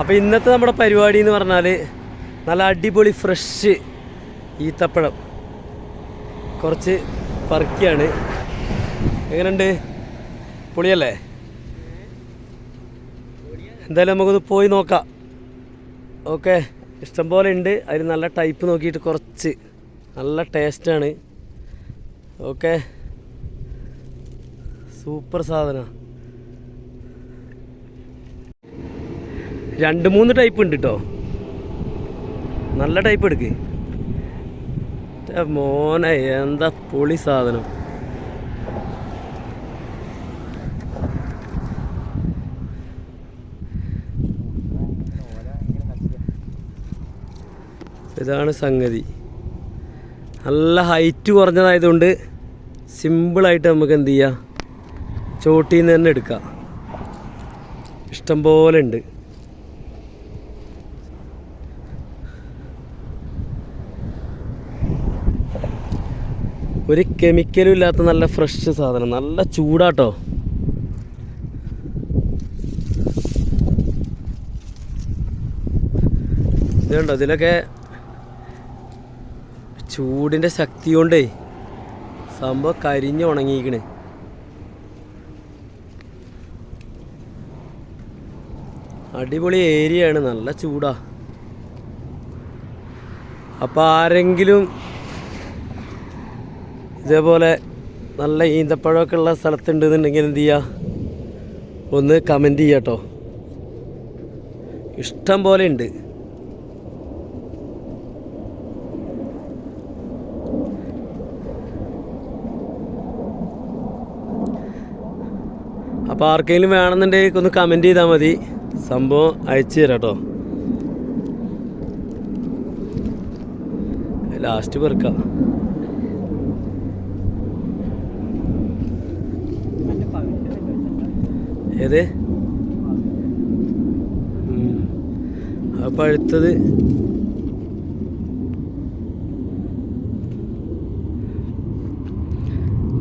അപ്പോൾ ഇന്നത്തെ നമ്മുടെ പരിപാടി എന്ന് പറഞ്ഞാൽ നല്ല അടിപൊളി ഫ്രഷ് ഈത്തപ്പഴം. കുറച്ച് പറക്കിയാണ് എങ്ങനെയുണ്ട്? പൊളിയല്ലേ? എന്തായാലും നമുക്കൊന്ന് പോയി നോക്കാം. ഓക്കെ. ഇഷ്ടംപോലെ ഉണ്ട്. അതിൽ നല്ല ടൈപ്പ് നോക്കിയിട്ട് കുറച്ച്. നല്ല ടേസ്റ്റാണ് ഓക്കെ. സൂപ്പർ സാധനം. രണ്ട് മൂന്ന് ടൈപ്പ് ഉണ്ട് കേട്ടോ നല്ല ടൈപ്പ് എടുക്ക്. മോനെ എന്താ പൊളി സാധനം? ഇതാണ് സംഗതി. നല്ല ഹൈറ്റ് കുറഞ്ഞതായതുകൊണ്ട് സിമ്പിളായിട്ട് നമുക്ക് എന്ത് ചെയ്യാം? ചോട്ടിൽ നിന്ന് തന്നെ എടുക്കാം. ഇഷ്ടം പോലെ ഉണ്ട്. ഒരു കെമിക്കലും ഇല്ലാത്ത നല്ല ഫ്രഷ് സാധനം. നല്ല ചൂടാട്ടോ. ഇതുണ്ടോ? ഇതിലൊക്കെ ചൂടിന്റെ ശക്തി കൊണ്ടേ സംഭവം കരിഞ്ഞ് ഉണങ്ങിയിരിക്കണേ. അടിപൊളി ഏരിയയാണ് നല്ല ചൂടാ. അപ്പോൾ ആരെങ്കിലും ഇതേപോലെ നല്ല ഈന്തപ്പഴമൊക്കെ ഉള്ള സ്ഥലത്തുണ്ടെന്നുണ്ടെങ്കിൽ എന്ത് ചെയ്യുക ഒന്ന് കമന്റ് ചെയ്യുക കേട്ടോ ഇഷ്ടം പോലെ ഉണ്ട്. അപ്പോൾ ആർക്കെങ്കിലും വേണമെന്നുണ്ടെങ്കിൽ ഒന്ന് കമന്റ് ചെയ്താൽ മതി. സംഭവം അയച്ചു തരാം കേട്ടോ ലാസ്റ്റ് പെറുക്കാം. ഏത്? അപ്പം അടുത്തത്.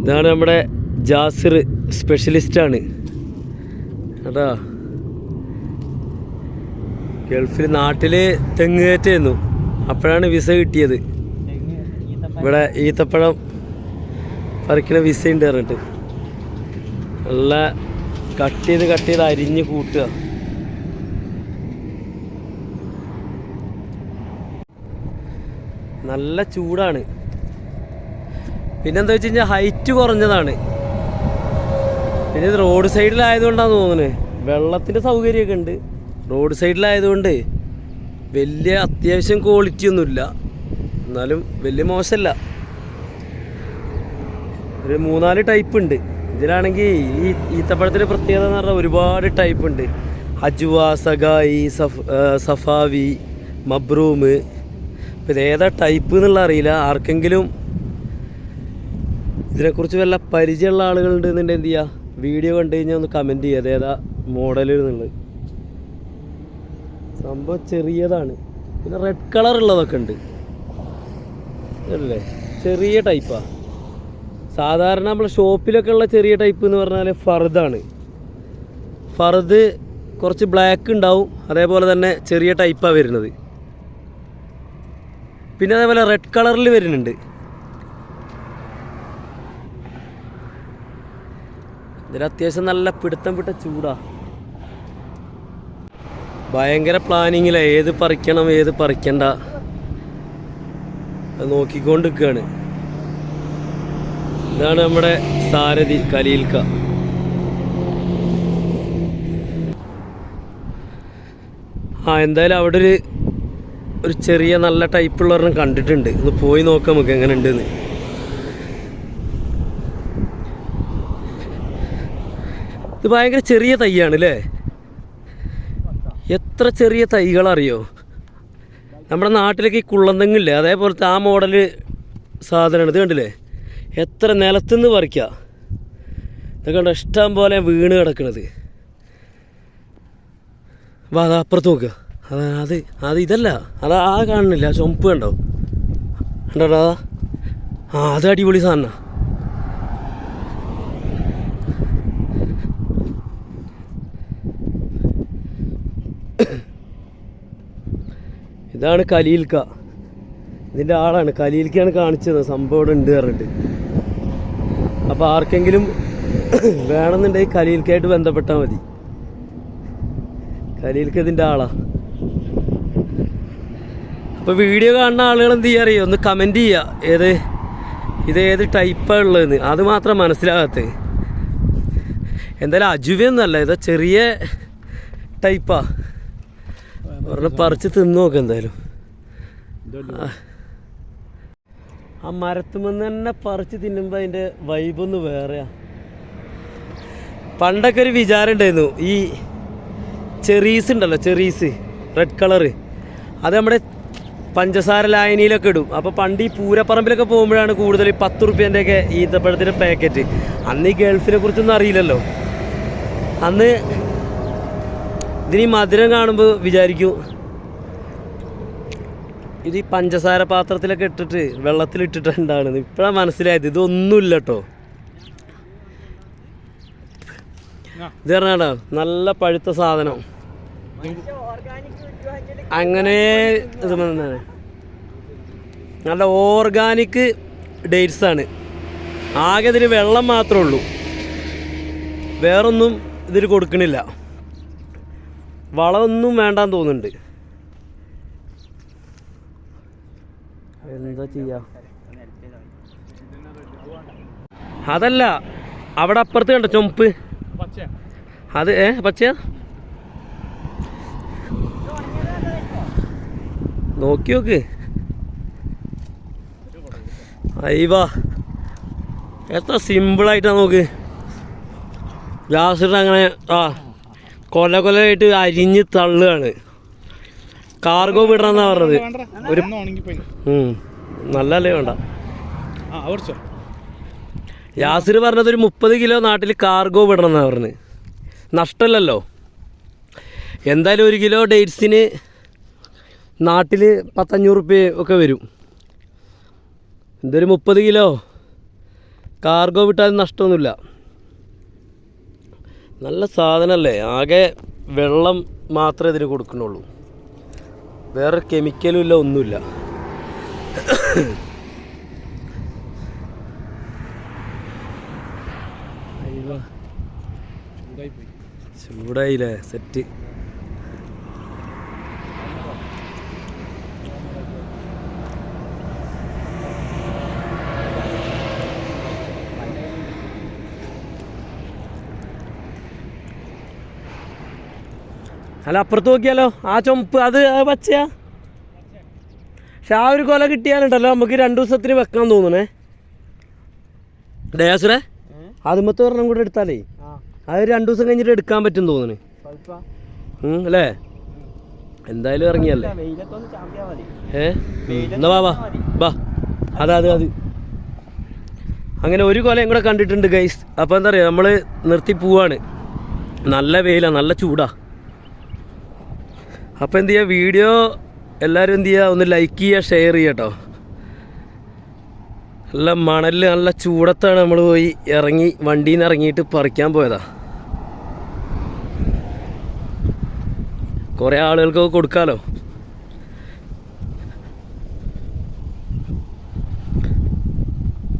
ഇതാണ് നമ്മുടെ ജാസിർ സ്പെഷ്യലിസ്റ്റാണ് കേട്ടാ? ഗൾഫിൽ നാട്ടിൽ തെങ്ങ് കയറ്റായിരുന്നു. അപ്പോഴാണ് വിസ കിട്ടിയത്. ഇവിടെ ഈത്തപ്പഴം പറിക്കണ വിസ ഉണ്ട് പറഞ്ഞിട്ട്. നല്ല കട്ട് ചെയ്ത് കട്ട് ചെയ്ത് അരിഞ്ഞ് കൂട്ടുക. നല്ല ചൂടാണ്. പിന്നെന്താ വെച്ച് കഴിഞ്ഞാൽ ഹൈറ്റ് കുറഞ്ഞതാണ്. പിന്നെ ഇത് റോഡ് സൈഡിലായതുകൊണ്ടാണ് തോന്നുന്നത് വെള്ളത്തിന്റെ സൗകര്യമൊക്കെ ഉണ്ട്. റോഡ് സൈഡിലായതുകൊണ്ട് വലിയ അത്യാവശ്യം ക്വാളിറ്റി ഒന്നുമില്ല. എന്നാലും വലിയ മോശമല്ല ഒരു മൂന്നാൽ ടൈപ്പ് ഉണ്ട്. ഇതിലാണെങ്കിൽ ഈ ഈത്തപ്പഴത്തിന്റെ പ്രത്യേകത എന്ന് പറഞ്ഞാൽ ഒരുപാട് ടൈപ്പ് ഉണ്ട്. അജുവ സഗായി സഫ് സഫാവി മബ്രൂമ് ഇപ്പം ഏതാ ടൈപ്പ് എന്നുള്ള അറിയില്ല. ആർക്കെങ്കിലും ഇതിനെക്കുറിച്ച് വല്ല പരിചയമുള്ള ആളുകളുണ്ട് എന്നുണ്ടെങ്കിൽ എന്ത് ചെയ്യുക വീഡിയോ കണ്ടു കഴിഞ്ഞാൽ ഒന്ന് കമന്റ് ചെയ്യുക അതേതാ മോഡൽ എന്നുള്ളത് സംഭവം ചെറിയതാണ്. പിന്നെ റെഡ് കളർ ഉള്ളതൊക്കെ ഉണ്ട്. അല്ലേ ചെറിയ ടൈപ്പാണ് സാധാരണ നമ്മൾ ഷോപ്പിലൊക്കെ ഉള്ള ചെറിയ ടൈപ്പ് എന്ന് പറഞ്ഞാൽ ഫറുദാണ് ഫറുദ് കുറച്ച് ബ്ലാക്ക് ഉണ്ടാവും. അതേപോലെ തന്നെ ചെറിയ ടൈപ്പാണ് വരുന്നത്. പിന്നെ അതേപോലെ റെഡ് കളറിൽ വരുന്നുണ്ട്. ഇതിൽ അത്യാവശ്യം നല്ല പിടുത്തം വിട്ട ചൂടാ. ഭയങ്കര പ്ലാനിങ്ങില. ഏത് പറിക്കണം ഏത് പറിക്കണ്ട. അത് നോക്കിക്കൊണ്ടിരിക്കുകയാണ് ഇതാണ് നമ്മുടെ സാരഥി കലീൽക്ക. ആ എന്തായാലും അവിടെ ഒരു ഒരു ചെറിയ നല്ല ടൈപ്പുള്ളവരെണ്ണം കണ്ടിട്ടുണ്ട്. ഒന്ന് പോയി നോക്കാം നമുക്ക് എങ്ങനെ ഉണ്ടെന്ന് ഇത് ഭയങ്കര ചെറിയ തൈയാണ് അല്ലേ? എത്ര ചെറിയ തൈകളറിയോ? നമ്മുടെ നാട്ടിലേക്ക് ഈ കുള്ളന്തെങ്ങില്ലേ അതേപോലത്തെ ആ മോഡൽ സാധനമാണ്. ഇത് കണ്ടില്ലേ? എത്ര നിലത്തുനിന്ന് പറിക്കുക ഇതൊക്കെ ഇഷ്ടം പോലെ വീണ് കിടക്കണത്. വാ അതാ അപ്പുറത്ത് നോക്കുക അതാ അത് അത് ഇതല്ല. അതാ ആ കാണുന്നില്ല ആ ചുമപ്പ് കണ്ടോ? കണ്ടോ അതാ. ആ അത് അടിപൊളി സാധന ഇതാണ് കലീൽക്ക. ഇതിന്റെ ആളാണ്. കലീൽക്കാണ് കാണിച്ചത്. സംഭവം ഇവിടെ ഉണ്ട് പറഞ്ഞിട്ട്. അപ്പോൾ ആർക്കെങ്കിലും വേണമെന്നുണ്ടെങ്കിൽ കലീൽക്കായിട്ട് ബന്ധപ്പെട്ടാൽ മതി. കലീൽക്ക് ഇതിന്റെ ആളാ. അപ്പോൾ വീഡിയോ കാണുന്ന ആളുകൾ എന്ത് ചെയ്യുക അറിയോ? ഒന്ന് കമന്റ് ചെയ്യുക ഏത്? ഇത് ഏത് ടൈപ്പാണ് ഉള്ളതെന്ന്. അത് മാത്രം മനസ്സിലാകാത്തത് എന്തായാലും അജുവയൊന്നുമല്ല ഇതാ ചെറിയ ടൈപ്പാ പറഞ്ഞ് പറിച്ച് തിന്നു നോക്ക് എന്തായാലും. ആ. മരത്തുമെന്ന് തന്നെ പറിച്ച് തിന്നുമ്പോൾ അതിന്റെ വൈബൊന്ന് വേറെയാ. പണ്ടൊക്കെ ഒരു വിചാരം ഉണ്ടായിരുന്നു ഈ ചെറീസ് ഉണ്ടല്ലോ ചെറീസ് റെഡ് കളറ് അത് നമ്മുടെ പഞ്ചസാര ലായനിയിലൊക്കെ ഇടും. അപ്പോൾ പണ്ട് ഈ പൂരപ്പറമ്പിലൊക്കെ പോകുമ്പോഴാണ് കൂടുതൽ ഈ പത്ത് റുപ്യേന്റെയൊക്കെ ഈത്തപ്പഴത്തിന്റെ പാക്കറ്റ് അന്ന് ഈ ഗൾഫിനെ കുറിച്ചൊന്നും അറിയില്ലല്ലോ. അന്ന് ഇതിന് മധുരം കാണുമ്പോൾ വിചാരിക്കും ഇത് ഈ പഞ്ചസാര പാത്രത്തിലൊക്കെ ഇട്ടിട്ട് വെള്ളത്തിലിട്ടിട്ടുണ്ടാണ് ഇപ്പോഴാണ് മനസ്സിലായത്. ഇതൊന്നുമില്ല കേട്ടോ ഇത് പറഞ്ഞാടോ നല്ല പഴുത്ത സാധനം. അങ്ങനെ ഇത്. നല്ല ഓർഗാനിക് ഡേറ്റ്സ് ആണ്. ആകെ ഇതിന് വെള്ളം മാത്രമേ ഉള്ളൂ. വേറൊന്നും ഇതിൽ കൊടുക്കണില്ല. വളമൊന്നും വേണ്ടാന്ന് തോന്നുന്നുണ്ട്. എന്താ ചെയ്യാ? അതല്ല അവിടെ അപ്പുറത്ത് കണ്ടോ ചുമപ്പ് അത് ഏ പച്ചയാ? നോക്കി നോക്ക്. അയ്യവാ. എത്ര സിമ്പിളായിട്ടാ നോക്ക്. ഗ്ലാസ് അങ്ങനെ ആ കൊല കൊലയായിട്ട് അരിഞ്ഞ് തള്ളുകയാണ്. കാർഗോ വിടണമെന്നാ പറഞ്ഞത്. ഒരു. നല്ലല്ലേ വേണ്ട. യാസിർ പറഞ്ഞത് ഒരു മുപ്പത് കിലോ നാട്ടിൽ കാർഗോ വിടണമെന്നാ പറഞ്ഞത് നഷ്ടമല്ലല്ലോ. എന്തായാലും ഒരു കിലോ ഡേറ്റ്സിന് നാട്ടിൽ പത്തഞ്ഞൂറ് റുപ്യ ഒക്കെ വരും. എന്തൊരു മുപ്പത് കിലോ കാർഗോ വിട്ടാൽ നഷ്ടമൊന്നുമില്ല. നല്ല സാധനമല്ലേ? ആകെ വെള്ളം മാത്രമേ ഇതിന് കൊടുക്കുന്നുള്ളൂ. വേറെ കെമിക്കലും ഇല്ല ഒന്നുമില്ല. ചൂടായില്ലേ സെറ്റ് അല്ല അപ്പുറത്ത് നോക്കിയാലോ? ആ ചുമപ്പ് അത് പച്ചയാ? പക്ഷെ ആ ഒരു കൊല കിട്ടിയാലുണ്ടല്ലോ നമുക്ക് രണ്ടു ദിവസത്തിന് വെക്കാൻ തോന്നണേ. ഡയാസുരെ ആദ്യമത്തെ ഒരെണ്ണം കൂടെ എടുത്താലേ? അത് രണ്ടു ദിവസം കഴിഞ്ഞിട്ട് എടുക്കാൻ പറ്റും തോന്നണേ. അല്ലേ? എന്തായാലും ഇറങ്ങിയല്ലേ? ഏ? എന്നാ വാ വാ. വാ. അതാ അത് അത്. അങ്ങനെ ഒരു കൊലയും കൂടെ കണ്ടിട്ടുണ്ട് ഗൈസ് അപ്പോൾ എന്താ പറയുക നമ്മൾ നിർത്തി പോവാണ്. നല്ല വെയിലാണ് നല്ല ചൂടാ. അപ്പോൾ എന്ത് ചെയ്യുക വീഡിയോ എല്ലാവരും എന്ത് ചെയ്യുക ഒന്ന് ലൈക്ക് ചെയ്യുക ഷെയർ ചെയ്യുക കേട്ടോ നല്ല മണലിൽ നല്ല ചൂടത്താണ് നമ്മൾ പോയി ഇറങ്ങി വണ്ടിയിൽ നിന്ന് ഇറങ്ങിയിട്ട് പറിക്കാൻ പോയതാ. കുറേ ആളുകൾക്കൊക്കെ കൊടുക്കാമല്ലോ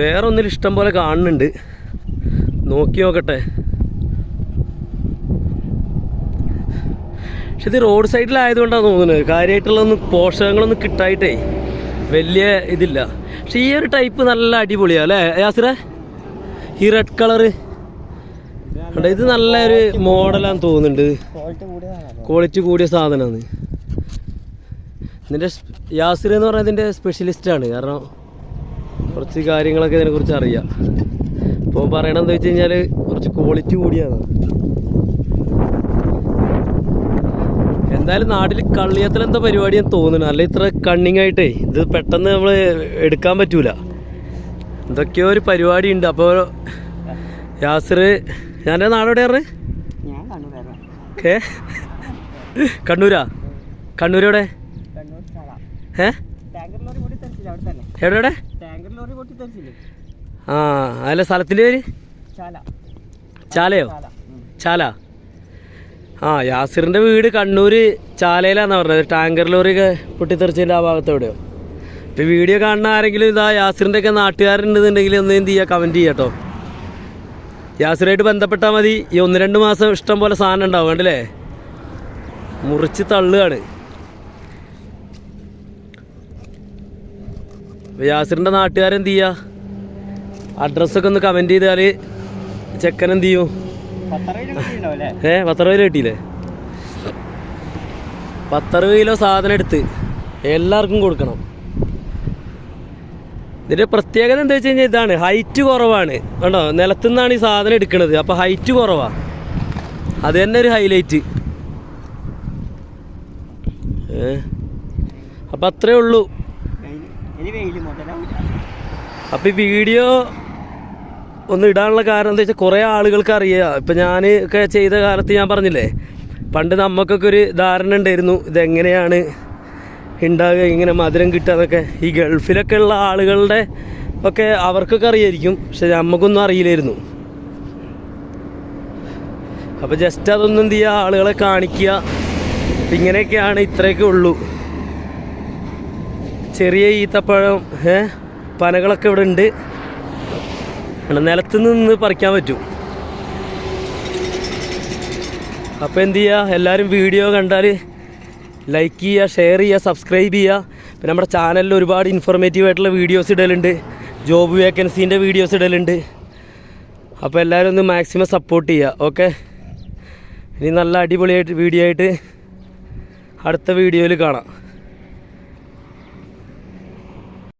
വേറെ ഒന്നിൽ ഇഷ്ടം പോലെ കാണുന്നുണ്ട്. നോക്കി നോക്കട്ടെ. പക്ഷെ ഇത് റോഡ് സൈഡിലായതുകൊണ്ടാണ് തോന്നുന്നത്. കാര്യമായിട്ടുള്ളൊന്നും പോഷകങ്ങളൊന്നും കിട്ടായിട്ടേ വലിയ ഇതില്ല. പക്ഷെ ഈ ഒരു ടൈപ്പ് നല്ല അടിപൊളിയാ അല്ലേ? യാസിറ? ഈ റെഡ് കളറ് ഇത് നല്ലൊരു മോഡലാന്ന് തോന്നുന്നുണ്ട്. ക്വാളിറ്റി കൂടിയ സാധനമാണ് ഇതിന്റെ യാസിർ എന്ന് പറഞ്ഞാൽ ഇതിന്റെ സ്പെഷ്യലിസ്റ്റാണ് കാരണം കുറച്ച് കാര്യങ്ങളൊക്കെ ഇതിനെക്കുറിച്ച് അറിയാം. അപ്പോൾ പറയണമെന്ന് വെച്ച് കഴിഞ്ഞാൽ കുറച്ച് ക്വാളിറ്റി കൂടിയാണ് എന്തായാലും നാട്ടിൽ കള്ളിയത്തിൽ എന്താ പരിപാടി എന്ന് തോന്നുന്നു. അല്ല ഇത്ര കണ്ണിങ് ആയിട്ടേ. ഇത് പെട്ടെന്ന് നമ്മൾ എടുക്കാൻ പറ്റൂല. എന്തൊക്കെയോ ഒരു പരിപാടി ഉണ്ട്. അപ്പോൾ യാസിർ ഞാൻ നാടോടെ വരണം ഏ? കണ്ണൂരാ? ചാല ഏ? എവിടെ ആ അതല്ല സ്ഥലത്തിന്റെ പേര്? ചാല ചാലയോ ചാല ചാല ആ യാസിറിന്റെ വീട് കണ്ണൂർ ചാലയിലാണെന്ന് പറഞ്ഞത്. ടാങ്കർ ലോറിയൊക്കെ പൊട്ടിത്തെറിച്ചതിന്റെ ആ ഭാഗത്തെവിടെയോ. ഇപ്പോൾ വീഡിയോ കാണുന്ന ആരെങ്കിലും ഇതാ യാസിറിന്റെ ഒക്കെ നാട്ടുകാരുണ്ടെന്നുണ്ടെങ്കിൽ ഒന്ന് എന്ത് ചെയ്യുക കമന്റ് ചെയ്യുക കേട്ടോ യാസിറായിട്ട് ബന്ധപ്പെട്ടാൽ മതി. ഈ ഒന്ന് രണ്ട് മാസം ഇഷ്ടം പോലെ സാധനം ഉണ്ടാവും കണ്ടില്ലേ? മുറിച്ച് തള്ളുകയാണ്. യാസിറിന്റെ നാട്ടുകാരെന്ത് ചെയ്യുക അഡ്രസ്സൊക്കെ ഒന്ന് കമന്റ് ചെയ്താൽ ചെക്കൻ എന്ത് ചെയ്യും? ഏ പത്തറുപത് കിലോ കിട്ടിയില്ലേ? പത്തറുപത് കിലോ സാധനം എടുത്ത് എല്ലാവർക്കും കൊടുക്കണം. ഇതിന്റെ പ്രത്യേകത എന്താ വെച്ച് കഴിഞ്ഞാൽ ഇതാണ്. ഹൈറ്റ് കുറവാണ്. കണ്ടോ? നിലത്തുനിന്നാണ് ഈ സാധനം എടുക്കുന്നത് അപ്പോൾ ഹൈറ്റ് കുറവാണ് അത് തന്നെ ഒരു ഹൈലൈറ്റ് ഏ അപ്പം അത്രേ ഉള്ളൂ. അപ്പം ഈ വീഡിയോ ഒന്ന് ഇടാനുള്ള കാരണം എന്താ വെച്ചാൽ കുറേ ആളുകൾക്ക് അറിയാം. ഇപ്പം ഞാൻ ഒക്കെ ചെയ്ത കാലത്ത് ഞാൻ പറഞ്ഞില്ലേ പണ്ട് നമുക്കൊക്കെ ഒരു ധാരണ ഉണ്ടായിരുന്നു ഇതെങ്ങനെയാണ് ഉണ്ടാകുക ഇങ്ങനെ മധുരം കിട്ടുക എന്നൊക്കെ. ഈ ഗൾഫിലൊക്കെ ഉള്ള ആളുകളുടെ ഒക്കെ അവർക്കൊക്കെ അറിയായിരിക്കും പക്ഷെ നമുക്കൊന്നും അറിയില്ലായിരുന്നു. അപ്പോൾ ജസ്റ്റ് അതൊന്നും എന്ത് ചെയ്യുക ആളുകളെ കാണിക്കുക. ഇങ്ങനെയൊക്കെയാണ് ഇത്രയൊക്കെ ഉള്ളൂ. ചെറിയ ഈത്തപ്പഴം പനകളൊക്കെ ഇവിടെ ഉണ്ട്. നിലത്ത് നിന്ന് പറിക്കാൻ പറ്റും. അപ്പോൾ എന്ത് ചെയ്യുക എല്ലാവരും വീഡിയോ കണ്ടാൽ ലൈക്ക് ചെയ്യുക ഷെയർ ചെയ്യുക സബ്സ്ക്രൈബ് ചെയ്യുക പിന്നെ നമ്മുടെ ചാനലിൽ ഒരുപാട് ഇൻഫോർമേറ്റീവ് ആയിട്ടുള്ള വീഡിയോസ് ഇടലുണ്ട്. ജോബ് വേക്കൻസീന്റെ വീഡിയോസ് ഇടലുണ്ട്. അപ്പോൾ എല്ലാവരും ഒന്ന് മാക്സിമം സപ്പോർട്ട് ചെയ്യുക ഓക്കെ ഇനി നല്ല അടിപൊളിയായിട്ട് വീഡിയോ ആയിട്ട് അടുത്ത വീഡിയോയിൽ കാണാം.